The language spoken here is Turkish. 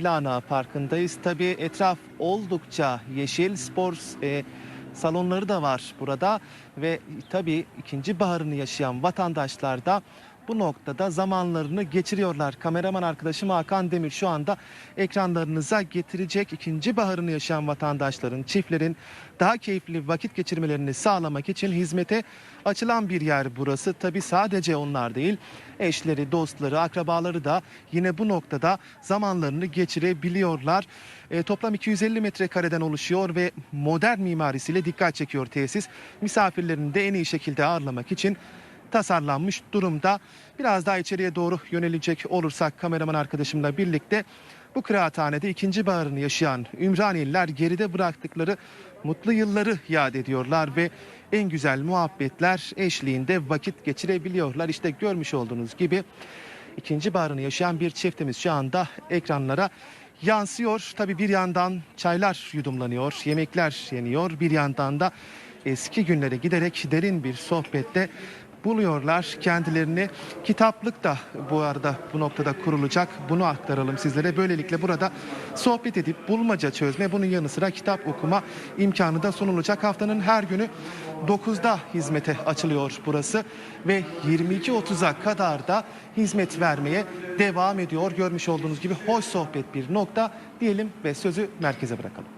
Lana Parkı'ndayız. Tabii etraf oldukça yeşil. Spor e, salonları da var burada ve tabii ikinci baharını yaşayan vatandaşlar da bu noktada zamanlarını geçiriyorlar. Kameraman arkadaşım Hakan Demir şu anda ekranlarınıza getirecek ikinci baharını yaşayan vatandaşların, çiftlerin daha keyifli vakit geçirmelerini sağlamak için hizmete açılan bir yer burası. Tabii sadece onlar değil, eşleri, dostları, akrabaları da yine bu noktada zamanlarını geçirebiliyorlar. E, toplam 250 metrekareden oluşuyor ve modern mimarisiyle dikkat çekiyor tesis. Misafirlerini de en iyi şekilde ağırlamak için tasarlanmış durumda. Biraz daha içeriye doğru yönelecek olursak kameraman arkadaşımla birlikte bu kıraathanede ikinci baharını yaşayan Ümraniyeliler geride bıraktıkları mutlu yılları yad ediyorlar ve en güzel muhabbetler eşliğinde vakit geçirebiliyorlar. İşte görmüş olduğunuz gibi ikinci baharını yaşayan bir çiftimiz şu anda ekranlara yansıyor. Tabii bir yandan çaylar yudumlanıyor, yemekler yeniyor. Bir yandan da eski günlere giderek derin bir sohbette buluyorlar kendilerini. Kitaplık da bu arada bu noktada kurulacak. Bunu aktaralım sizlere. Böylelikle burada sohbet edip bulmaca çözme, bunun yanı sıra kitap okuma imkanı da sunulacak. Haftanın her günü 9'da hizmete açılıyor burası ve 22.30'a kadar da hizmet vermeye devam ediyor. Görmüş olduğunuz gibi hoş sohbet bir nokta diyelim ve sözü merkeze bırakalım.